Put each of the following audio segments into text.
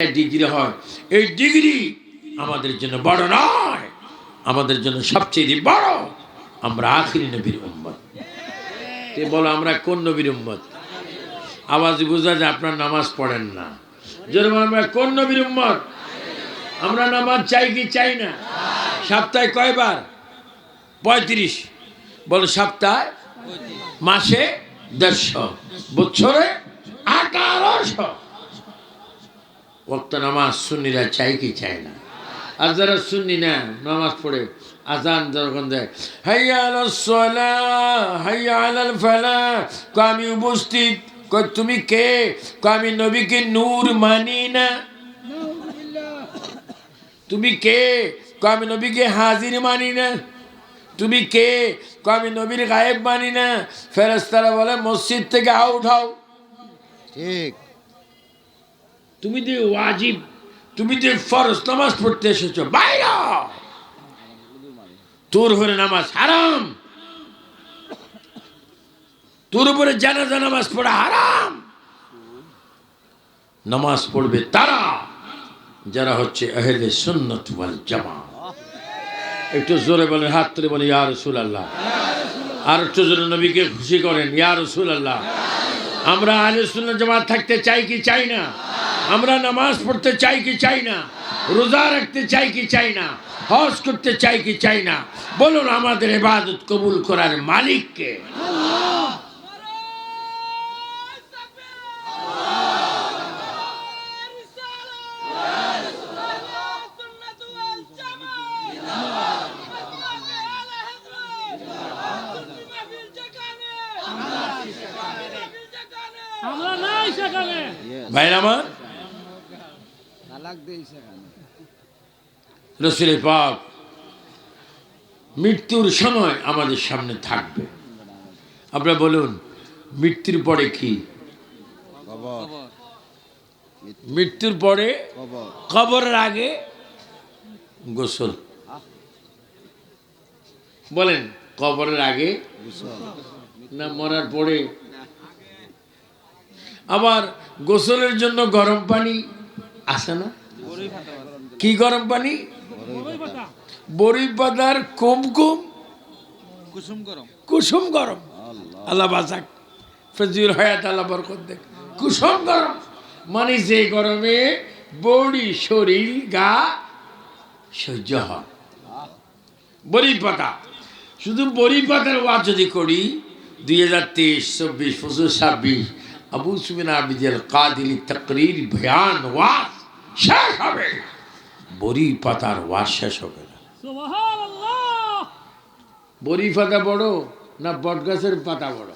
Degree হয়। এই degree আমাদের জন্য বড় নয়, আমাদের জন্য সবচেয়ে বড়। আমরা আখিরি নবীর উম্মত। তে বলো আমরা কোন নবীর উম্মত? আওয়াজ বোঝা যায় আপনার নামাজ পড়েন না। যেরকম আমরা কোন নবীর উম্মত? আমরা নামাজ চাই কি চাই না? সপ্তাহে কয়বার? পঁয়ত্রিশ। বলো সপ্তাহে, মাসে দেড়শো বছরে আঠারোশো। ওক্ত নামাজ সুন্নিরা চাই কি চায় না? আর যারা সুন্নি না, নামাজ পড়ে আজান যখন দেয়, হাইয়া আলাল সলা, হাইয়া আলাল ফালা আমি উপস্থিত তুমি কে? আমি নবীকে নূর মানি না? তুমি কে? আমি নবীকে হাজির মানি না? তুমি কো? আমি নবীর গায়েব মানি না? ফেরেস্তারা বলে, মসজিদ থেকে আউট হও। ঠিক। তুমি যে ওয়াজিব, তুমি যে ফরজ নামাজ পড়তে এসেছ, বাইরা তোর উপরে নামাজ হারাম। তোর উপরে জানাজা নামাজ পড়া হারাম। নামাজ পড়বে তারা, যারা হচ্ছে আহলে সুন্নত ওয়াল জামা। একটু জোরে বলেন, হাত তুলে বলে ইয়া রসুল আল্লাহ আর একটু জোরে নবীকে খুশি করেন, ইয়া রসুল আল্লাহ আমরা আহলে সুন্নাত জামাত থাকতে চাই কি চাই না? আমরা নামাজ পড়তে চাই কি চাই না? রোজা রাখতে চাই কি চাই না? হজ করতে চাই কি চাই না? বলুন আমাদের ইবাদত কবুল করার মালিককে আমরা নাই সেখানে ভাই আমার তালাক দেই সেখানে রসুল পাক মৃত্যুর সময় আমাদের সামনে থাকবে। আপনারা বলুন মৃত্যুর পরে কি? মৃত্যুর পরে কবর। কবরের আগে গোসল। বলেন কবরের আগে গোসল। না মরার পরে? আবার গোসলের জন্য গরম পানি আসে না। কি গরম পানি? বড়ি পাতার কুমকুম কুসুম গরম। কুসুম গরম। আল্লাহ বাসাক ফজিউল হায়াত আল্লাহ বরকত দেখ। কুসুম গরম। মানে যে গরমে বড়ি শরীর গা সহ্য হয়। বড়ি পাতা। শুধু বড়ি পাতার ওয়াজ যদি করি দুই হাজার তেইশ চব্বিশ পঁচিশ ছাব্বিশ আবু সুবিন আবিদিয়াল কাদিল তকরির ভয়ান ওয়াজ। শেষ হবে। বড়ি পাতার ওয়াজ শেষ হবে না। সুবহানাল্লাহ। বড়ি পাতা বড় না বট গাছের পাতা বড়?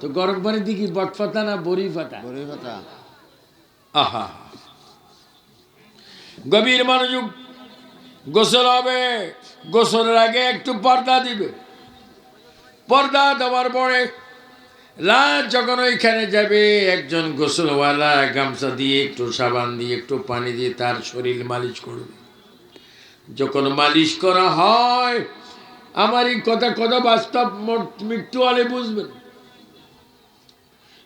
তো গরম পানি কি বট পাতা না বড়ি পাতা? বড়ি পাতা। আহা। গভীর মনোযোগ গোসল হবে। গোসলের আগে একটু পর্দা দিবে। পর্দা দেওয়ার পরে রাত যখন ওইখানে যাবে, একজন গোসলওয়ালা গামছা দিয়ে, একটু সাবান দিয়ে, একটু পানি দিয়ে তার শরীর মালিশ করবে। যখন মালিশ করা হয়, আমার এই কথা কথা বাস্তব মৃত্যু হলে বুঝবেন।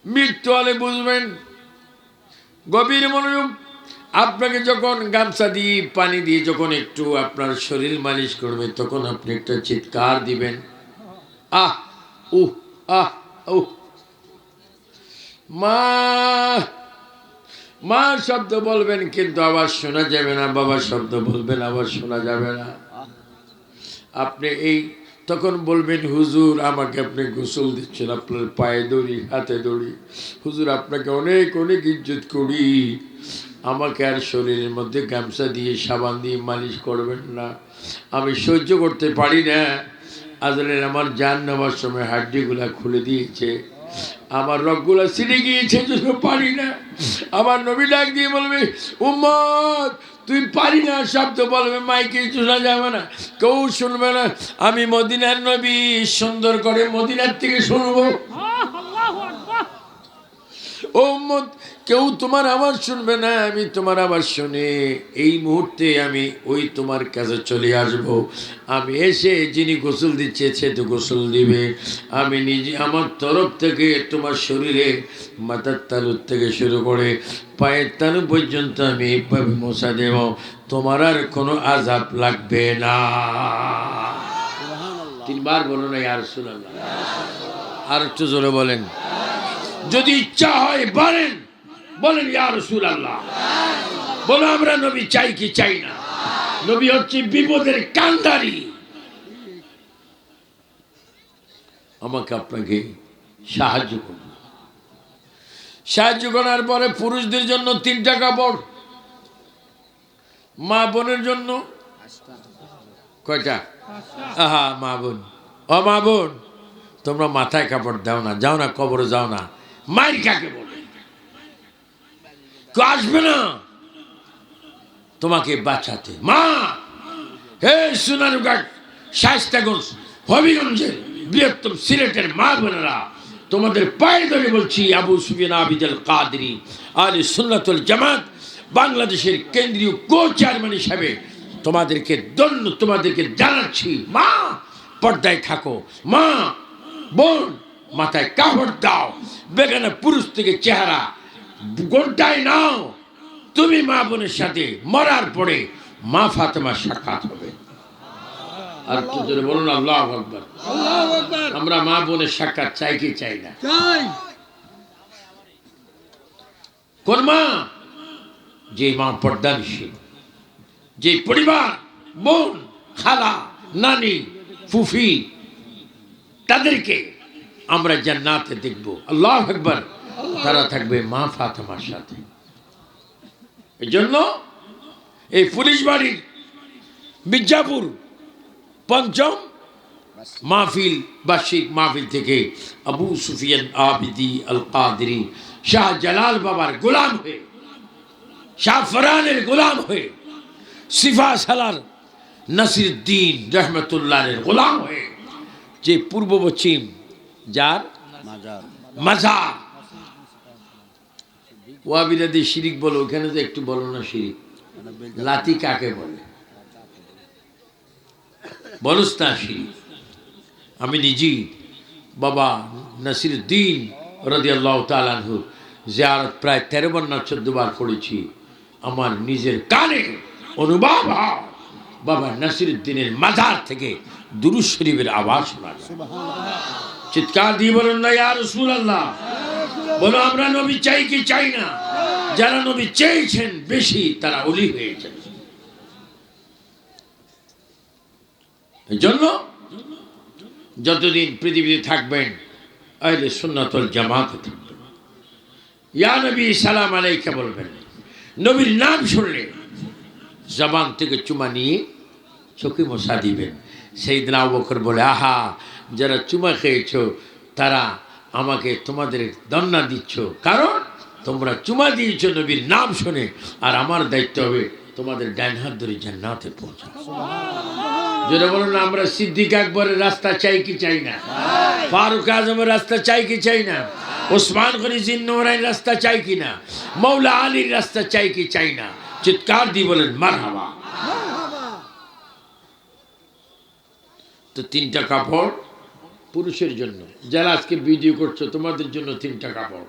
মৃত্যু হলে বুঝবেন। গভীর মনোযোগ। আপনাকে যখন গামছা দিয়ে, পানি দিয়ে যখন একটু আপনার শরীর মালিশ করবে, তখন আপনি একটা চিৎকার দিবেন। আহ, উহ, আহ। মা মা শব্দ বলবেন কিন্তু আবার শোনা যাবে না বাবা শব্দ বলবেন, আবার শোনা যাবে না। আপনি এই, তখন বলবেন, হুজুর, আমাকে আপনি গোসল দিচ্ছেন, আপনার পায়ে দড়ি, হাতে দড়ি। হুজুর, আপনাকে অনেক অনেক ইজ্জত করি। আমাকে আর শরীরের মধ্যে গামছা দিয়ে সাবান দিয়ে মালিশ করবেন না। আমি সহ্য করতে পারি না। আজরের আমার জান নেওয়ার সময় হাড্ডিগুলা খুলে দিয়েছে। আমার রকগুলা ছিঁড়ে গিয়েছে পারি না। আমার নবী ডাক দিয়ে বলবে, উম্মত, তুই পারি না, শব্দ বলবে, মাইকে শোনা যাবে না। কেউ শুনবে না। আমি মদিনার নবী, সুন্দর করে মদিনার থেকে শুনব। ও কেউ তোমার আওয়াজ শুনবে না আমি তোমার আওয়াজ শুনে। এই মুহূর্তে আমি ওই তোমার কাছে চলে আসব। আমি এসে যিনি গোসল দিচ্ছে সে তো গোসল দিবে। আমি নিজে আমার তরফ থেকে তোমার শরীরে মাথার তালুর থেকে শুরু করে পায়ের তালু পর্যন্ত আমি এইভাবে মশা দেব। তোমার আর কোনো আজাব লাগবে না। তিনবার বলো না আর শুনলাম আর একটু জোরে বলেন। যদি ইচ্ছা হয় বলেন। বলেন, ইয়া রসুল আল্লাহ বলো, আমরা নবী চাই কি চাই না? নবী হচ্ছে বিপদের কান্দারি। আমাকে আপনাকে সাহায্য করুন। সাহায্য করার পরে পুরুষদের জন্য তিনটা কাপড়, মা বোনের জন্য কয়টা? আহা, মা বোন। ও মা বোন, তোমরা মাথায় কাপড় দাও না, যাও না, কবরে যাও না। মায়ের কাকে বলে? কেউ আসবে না? তোমাকে বাঁচাতে। মা! হে সোনারুঘাট শায়স্তাগঞ্জ হবিগঞ্জের বৃহত্তম সিলেটের মা বোনেরা, তোমাদের পায়ে ধরে বলছি, আবু সুবিন আবিদুল কাদরি আলী সুন্নাতুল জামাত, বাংলাদেশের কেন্দ্রীয় কো চেয়ারম্যান হিসাবে তোমাদেরকে দন্য তোমাদেরকে জানাচ্ছি। মা, পর্দায় থাকো। মা, বোন মাথায় কাপড় দাও বেগানা পুরুষ থেকে চেহারা গোটায় নাও। তুমি মা বোনের সাথে মরার পরে মা ফাতেমার সাক্ষাৎ হবে। আর একটু জোরে বলুন আল্লাহ আকবর। আমরা মা বোনের সাক্ষাৎ চাই কি চাই না? কোন মা? যে মা পর্দানিশীল যে পরিবার বোন খালা নানি ফুফি তাদেরকে আমরা জান্নাতে দেখব। আল্লাহ একবার তারা থাকবে মা ফাতেমার সাথে। এই জন্য এই পুলিশ বাড়ির মির্জাপুর, পঞ্চম মাহফিল, বার্ষিক মাহফিল থেকে আবু সুফিয়ান আবিদি আল কাদরি শাহ জালাল বাবার গোলাম হয়ে, শাহ ফরানের গোলাম হয়ে সিফা সালার নাসিরুদ্দিন রহমতুল্লাহের গোলাম হয়ে, যে পূর্ব পশ্চিম যার? মাজার। মাজার। ওয়াবিরাদি শিরিক বলো ওখানে তো একটু বলো না শিরিক। লাতি কাকে বলে? বলস না শিরিক। আমি নিজেই বাবা নাসিরুদ্দিন রদিয়াল্লাহ তালানহু জিয়ারত প্রায় তেরো বার না চোদ্দ বার করেছি আমার নিজের কানে অনুভব বাবা নাসিরুদ্দিনের মাজার থেকে দুরুজ শরীফের আওয়াজ শোনা চিৎকার দিয়ে বলুন না, ইয়া রসুল আল্লাহ বলো, আমরা নবী চাই কি চাই না? যারা নবী চেয়েছেন বেশি, তারা অলি হয়েছেন। জন্য যতদিন পৃথিবীতে থাকবেন, আহলে সুন্নাতুল জামাতে থাকবেন। ইয়া নবী, সালাম আলাইকা বলবেন। নবীর নাম শুনলে জবান থেকে চুমা নিয়ে চোখে মশা দিবেন। সেই দিন আবু বকর বলে, আহা যারা চুমা খেয়েছো তারা আমাকে তোমাদের দন্না দিচ্ছ। কারণ তোমরা চুমা দিয়েছ নবীর নাম শুনে আর আমার দায়িত্ব হবে তোমাদের ডাইন হাত ধরে জান্নাতে পৌঁছা যেটা বলুন আমরা সিদ্দিক আকবরের রাস্তা চাই কি চাই না? ফারুক আজমের রাস্তা চাই কি চাই না? ওসমান গনি জিন্নোরাইন রাস্তা চাই কি না? মৌলা আলীর রাস্তা চাই কি চাই না? চিৎকার দিয়ে বলেন মার তো তিনটা কাপড় পুরুষের জন্য। যারা আজকে ভিডিও করছ তোমাদের জন্য তিনটা কাপড়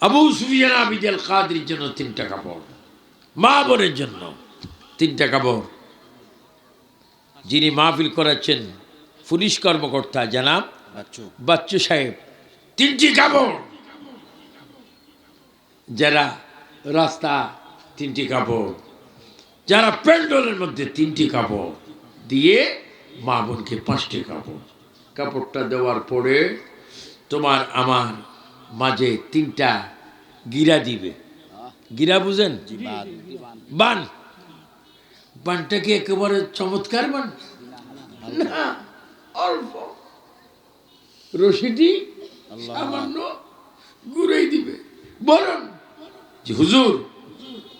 আবু সুফিয়ান আবিদাল কাদের জন্য তিনটা কাপড় মা বোনের জন্য তিনটা কাপড় যিনি মাহফিল করাচ্ছেন পুলিশ কর্মকর্তা জানাব বাচ্চু। বাচ্চু সাহেব তিনটি কাপড় যারা রাস্তা তিনটি কাপড় যারা প্যান্ডলের মধ্যে তিনটি কাপড় দিয়ে মা বোনকে পাঁচটি কাপড়। কাপড়টা দেওয়ার পরে তোমার আমার মাঝে তিনটা গিরা দিবে। গিরা বুঝেন? বান। বানটা কি একেবারে চমৎকার বান। না, অল্প। আল্লাহ। সামান্য ঘুরেই দিবে। বলুন যে হুজুর,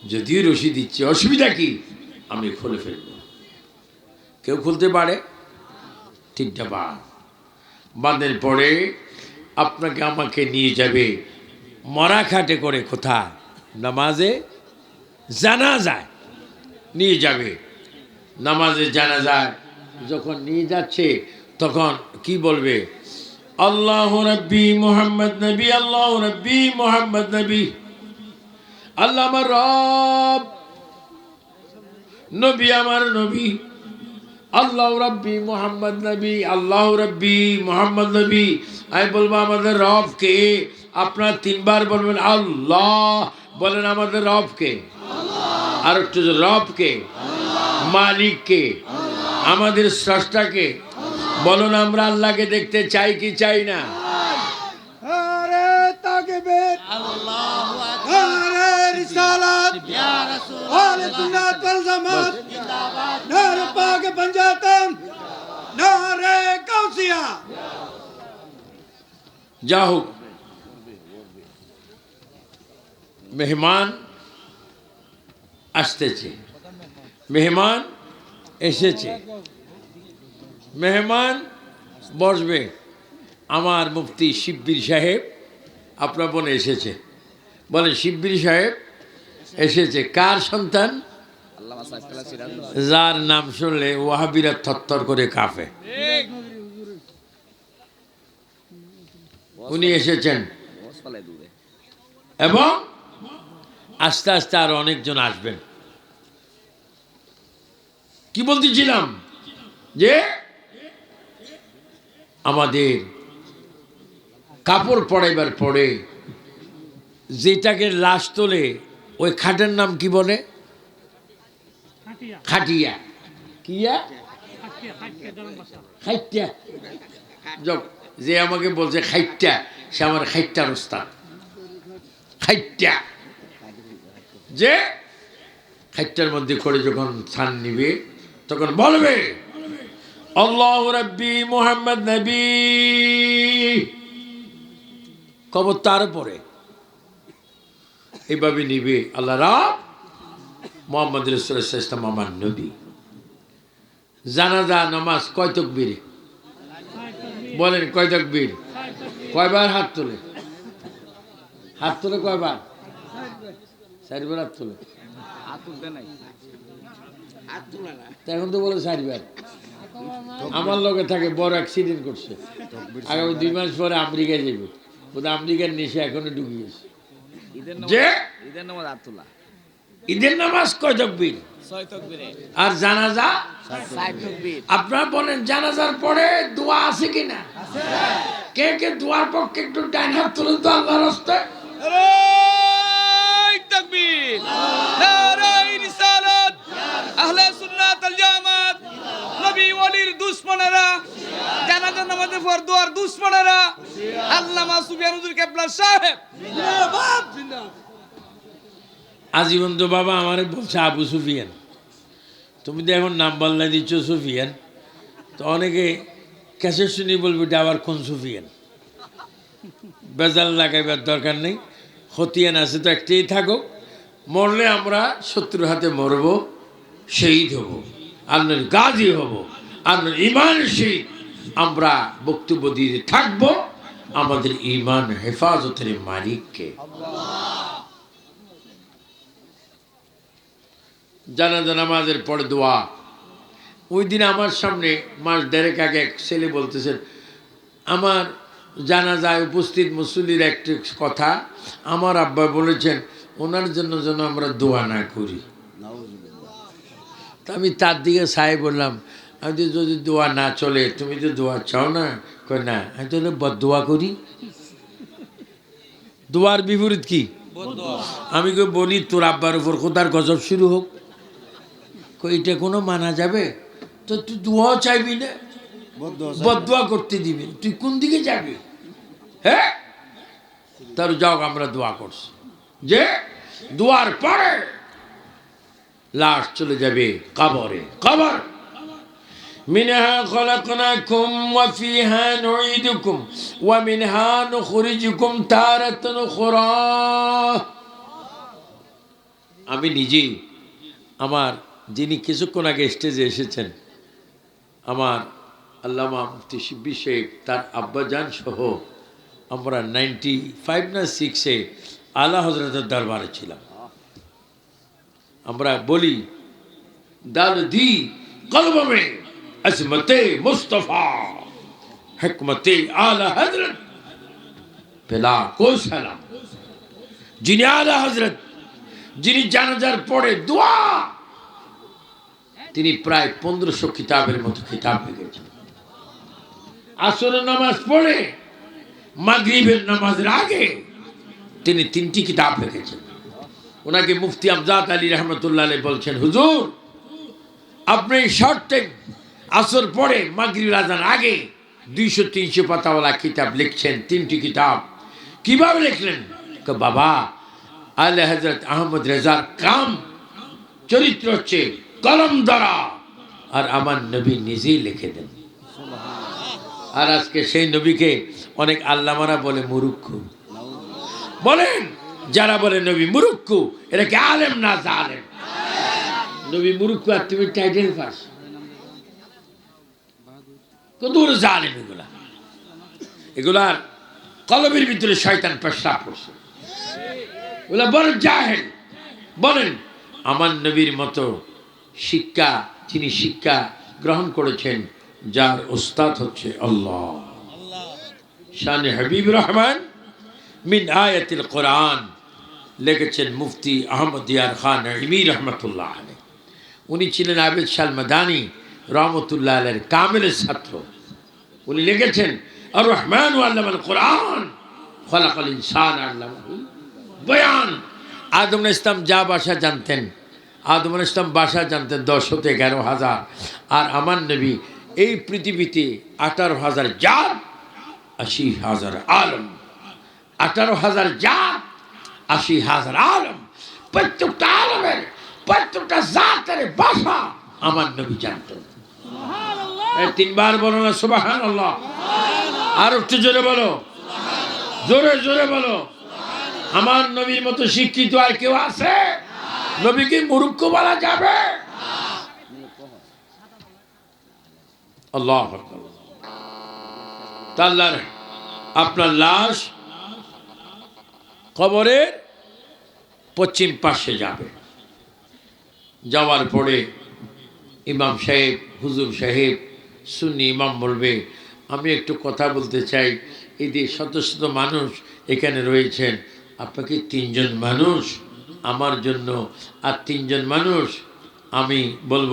যদিও রশি দিচ্ছে, অসুবিধা কি? আমি খুলে ফেলব। কেউ খুলতে পারে? তিনটা বান বাঁধের পরে আপনাকে আমাকে নিয়ে যাবে মরা খাটে করে কোথায়? নামাজে? জানা যায় নিয়ে যাবে। নামাজে জানা যায় যখন নিয়ে যাচ্ছে, তখন কি বলবে? আল্লাহ রব্বি মোহাম্মদ নবী, আল্লাহ রব্বি মোহাম্মদ নবী। আল্লাহ আমার রব। নবী আমার নবী। আল্লাহ রব্বি মোহাম্মদ নবী আল্লাহ রব্বি মোহাম্মদ নবী। আমি বলব আমাদের রবকে আপনার তিনবার বলবেন আল্লাহ বলেন আমাদের রবকে। আর একটু যে রবকে মালিককে আমাদের স্রষ্টাকে বলুন আমরা আল্লাহকে দেখতে চাই কি চাই না? আল্লাহু আহলে মেহমান আসতেছে মেহমান এসেছে মেহমান বসবে আমার মুফতি শিববির সাহেব আপনার বনে এসেছে বলে শিববির সাহেব এসেছে। কার সন্তান? যার নাম শুনলে ওয়াহাবিরা থরথর করে কাঁপে। উনি এসেছেন। এবং আস্তে আস্তে আরও অনেকজন আসবেন। কি বলতেছিলাম? যে আমাদের কাপড় পড়াইবার পরে যেটাকে লাশ তোলে ওই খাটের নাম কি বলে? খাটিয়া। কিয়া? খাইত্যা যে আমাকে বলছে খাইত্যা সে আমার খাইত্যার ওস্তাদ। খাইত্যা যে খাইত্যার মধ্যে করে যখন ছান নিবে তখন বলবে আল্লাহ রব্বি মোহাম্মদ নবী। কবর তার পরে এইভাবে নিবে। আল্লাহ রাব মোহাম্মদ রসুল ইসলাম আমার নবী। জানাজা, নামাজ কয় তকবীরে? বলেন কয় তকবীর? কয়বার হাত তোলে? হাত তোলে কয়বার? চারিবার হাত তোলে। এখন তো বলে চারিবার। আমার লগে থাকে বড় অ্যাক্সিডেন্ট করছে। আগামী দুই মাস পরে আমেরিকায় যাবে বোধ আমেরিকার নেশে এখনও ঢুকিয়েছে যে? ঈদের নামাজ আব্দুল্লাহ ঈদের নামাজ কয় তকবীর? ছয় তকবীরে। আর জানাজা? আপনার তকবীর। আপনারা বলেন জানাজার পরে দোয়া আছে কিনা কে কে দোয়ার পক্ষে একটু ডাইন হাত তুলে তো আল্লাহর রাস্তায় নারাই তাকবীর নারাই রিসালাত আহলে সুন্নাত আল জামাত ওয়ালির দুশমনেরা জানাজা নামাজে পর দোয়ার দুশমনেরা, আল্লামা সুফিয়ান হুজুর কেবলা সাহেব। আজীবন তো বাবা আমারে বলছে আবু সুফিয়ান। তুমি তো এখন নাম বল্লা দিচ্ছ সুফিয়ান। তো অনেকে ক্যাসে শুনি বলবে এটা আবার কোন সুফিয়ান? বেজাল লাগাইবার দরকার নেই। হতিয়ান আছে তো একটাই থাকুক। মরলে আমরা শত্রুর হাতে মরব, শহীদ হব আপনার গাজী হব। আপনার ইমান শহীদ আমরা বক্তব্য দিয়ে থাকব আমাদের ইমান হেফাজতের মালিককে। জানাজা নামাজের পরে দোয়া। ওই দিন আমার সামনে মাস দেড়েক আগে এক ছেলে বলতেছেন আমার জানাজায় উপস্থিত মুসল্লির একটি কথা, আমার আব্বা বলেছেন, ওনার জন্য যেন আমরা দোয়া না করি। তা আমি তার দিকে সাই বললাম আমি যদি দোয়া না চলে, তুমি তো দোয়া চাও না? কই না। আমি তাহলে দোয়া করি? দোয়ার বিপরীত কি? আমি কই, বলি, তোর আব্বার উপর খোদার গজব শুরু হোক। কই, এটা কোনো মানা যাবে? তো তুই দোয়াও চাইবি না। বদুয়া করতে দিবি। তুই কোন দিকে যাবি? হ্যাঁ তার যাও, আমরা দোয়া করছি। যে? দোয়ার পরে লাশ চলে যাবে কবরে। কবর। منها خلقناكم وفيها نعيدكم ومنها نخرجكم تارة أخرى আমি নিজেই আমার যিনি কিছুক্ষণ আগে স্টেজে এসেছেন আমার আল্লামা মুফতি শিব্বি শেখ তার আব্বাজান সহ আমরা নাইনটি ফাইভ না সিক্সে আল্লাহ হজরতের দরবারে ছিলাম আমরা বলি দাল দি কলব আজমতে মুস্তফা হিকমতে আলা হজরত পেলা কো সালাম যিনি আলা হজরত যিনি জানাজার পরে দোয়া তিনি প্রায় পনেরোশো কিতাবের মতো কিতাব লিখেছেন আসর নামাজ পড়ে মাগরিবের নামাজের আগে তিনি তিনটি কিতাব লিখেছেন ওনাকে মুফতি আমজাদ আলী রহমতুল্লাহ বলছেন হুজুর আপনি শর্ট আসর পরে মাগরিব আজান আগে দুইশো তিনশো পাতাওয়ালা কিতাব লিখছেন তিনটি কিতাব। কীভাবে লিখলেন? বাবা আল্লাহ হজরত আহমদ রেজার কাম চরিত্র হচ্ছে কলম দ্বারা আর আমার নবী নিজেই লিখে দেন। আর আজকে সেই নবীকে অনেক আল্লামারা বলে মুরুক্ষু বলেন যারা বলে নবী মুরুক্ষু এটা কি আলেম না জালেম? নবী মুরুক্ষু আর তুমি টাইটেল পাস। বড় জালেম এগুলা। এগুলার কলমের ভিতরে শয়তান পেশাব করছে। বড় জাহেল। বলেন, আমার নবীর মতো শিক্ষা, যিনি শিক্ষা গ্রহণ করেছেন, যার ওস্তাদ হচ্ছে আল্লাহ। শান হাবিব রহমান মিন আয়াতিল কোরআন লিখেছেন মুফতি আহমদ ইয়ার খান ইমি রহমতুল্লাহ আলী উনি ছিলেন আবেদ শাল মাদানি রহমতুল্লাহ আলের কামেলের ছাত্র। উনি লিখেছেন আর রহমান আল্লাহ কোরআন ফলাফল ইনসান আল্লাহ বয়ান। আদম ইসলাম যা ভাষা জানতেন, আদম আলাইহিস ইসলাম ভাষা জানতেন দশ হতে এগারো হাজার। আর আমার নবী এই পৃথিবীতে আঠারো হাজার জাত, আশি হাজার আলম। আঠারো হাজার জাত, আশি হাজার আলম। প্রত্যেকটা আলমের, প্রত্যেকটা জাতের ভাষা আমার নবী জানতেন। তিনবার বলো না সুবাহান আল্লাহ আর একটু জোরে বলো। জোরে জোরে বলো। আমার নবীর মতো শিক্ষিত আর কেউ আছে? নবীকে মুরুক্ষ বলা যাবে? আল্লাহ তাল্লার, আপনার লাশ কবরের পশ্চিম পাশে যাবে। যাওয়ার পরে ইমাম সাহেব, হুজুর সাহেব সুন্নি ইমাম বলবে, আমি একটু কথা বলতে চাই। এই যে শত শত মানুষ এখানে রয়েছেন, আপনাকে তিনজন মানুষ, আমার জন্য আর তিনজন মানুষ, আমি বলব,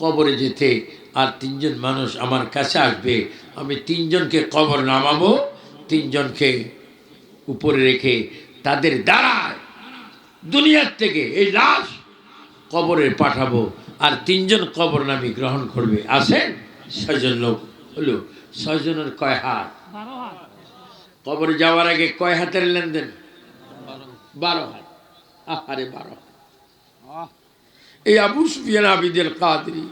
কবরে যেতে আর তিনজন মানুষ আমার কাছে আসবে। আমি তিনজনকে কবর নামাবো, তিনজনকে উপরে রেখে তাদের দ্বারায় দুনিয়ার থেকে এই লাশ কবরে পাঠাবো। আর তিনজন কবর নামি গ্রহণ করবে। আসেন? ছয়জন লোক হলো ছয়জনের কয় হাত? বারো হাত। কবরে যাওয়ার আগে কয় হাতের লেনদেন? বারো হাত। আহারে বারো হাত। এই আবু সুফিয়ান আবিদের কাদরি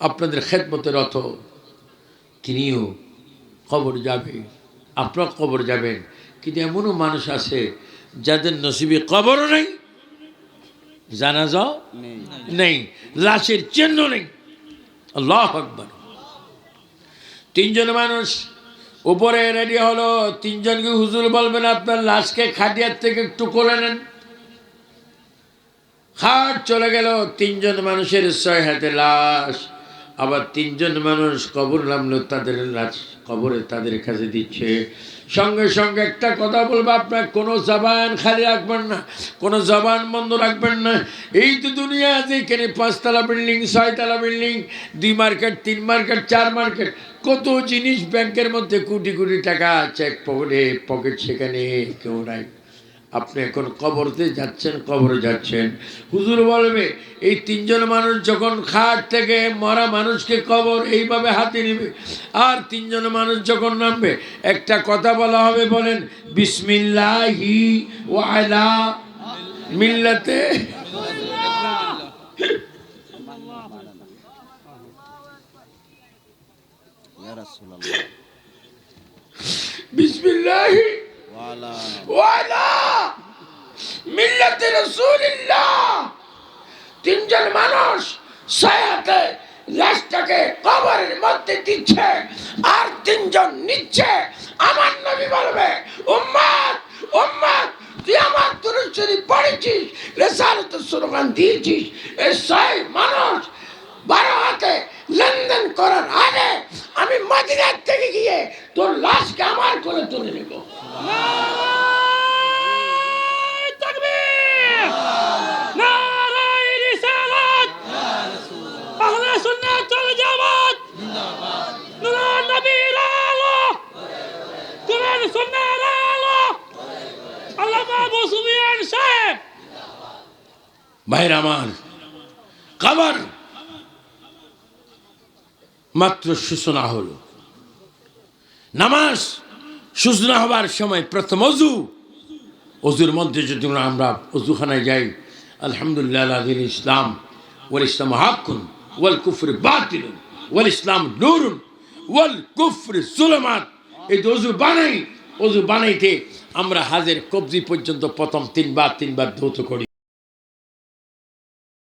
আপনাদের খেদমতের রথ তিনিও কবর যাবে আপনার কবর যাবেন। কিন্তু এমনও মানুষ আছে যাদের নসিবে কবরও নেই জানা যাও নেই লাশের চিহ্ন নেই। আল্লাহ আকবর। তিনজন মানুষ, উপরে রেডি হলো, তিনজনকে হুজুর বলবেন, আপনার লাশকে খাদিয়ার থেকে একটু করে নেন। খাট চলে গেল, তিনজন মানুষের ছয় হাতে লাশ। আবার তিনজন মানুষ কবর নামলো, তাদের লাশ কবরে তাদের কাছে দিচ্ছে। সঙ্গে সঙ্গে একটা কথা বলব, আপনার কোনো জবান খালি রাখবেন না, কোনো জবান বন্ধ রাখবেন না। এই তো দুনিয়া আছে, এখানে পাঁচতলা বিল্ডিং, ছয়তলা বিল্ডিং, দুই মার্কেট, তিন মার্কেট, চার মার্কেট। কত জিনিস ব্যাংকের মধ্যে কোটি কোটি টাকা চেক পকেটে পকেট সেখানে, কেউ নাই। আপনি এখন কবরতে যাচ্ছেন কবরে যাচ্ছেন। হুজুর বলবে এই তিনজন মানুষ যখন খাট থেকে মরা মানুষকে কবর এইভাবে হাতে নেবে আর তিনজন মানুষ যখন নামবে একটা কথা বলা হবে বলেন বিসমিল্লাহি ওয়ালা মিল্লাতে। বিসমিল্লাহি তিনজন মানুষ সায়াতে কবরের মধ্যে দিচ্ছে আর তিনজন নিচ্ছে। আমার নবী বলবে, উম্মাদ উম্মাদ তুই আমার দুরুদ পড়েছিস দিয়েছিস। এই ছয় মানুষ বারো হাতে লেনদেন করার আগে আমি মদিনার থেকে গিয়ে তোর লাশকে আমার করে তুলে নেব। নারায় তাকবীর নারায় রিসালাত আহলে সুন্নাত ওয়াল জামাত নূর নবীর আলো কোরআন সুন্নাহর আলো আল্লামা আবু সুফিয়ান সাহেব ভাইর আমার খাবার মাত্র সূচনা হলো। নামাজ সূচনা হবার সময় প্রথম অজু। অজুর মধ্যে যদি আমরা অজুখানায় যাই, আলহামদুলিল্লাহ ইসলাম, ওয়াল ইসলাম হাক্কুন, ওয়াল কুফর বাতিলুন, ওয়াল ইসলাম নুরুন, ওয়াল কুফর জুলমাত। এই যে অজু বানাই, অজু বানাইতে আমরা হাজের কবজি পর্যন্ত প্রথম তিনবার তিনবার ধৌত করি।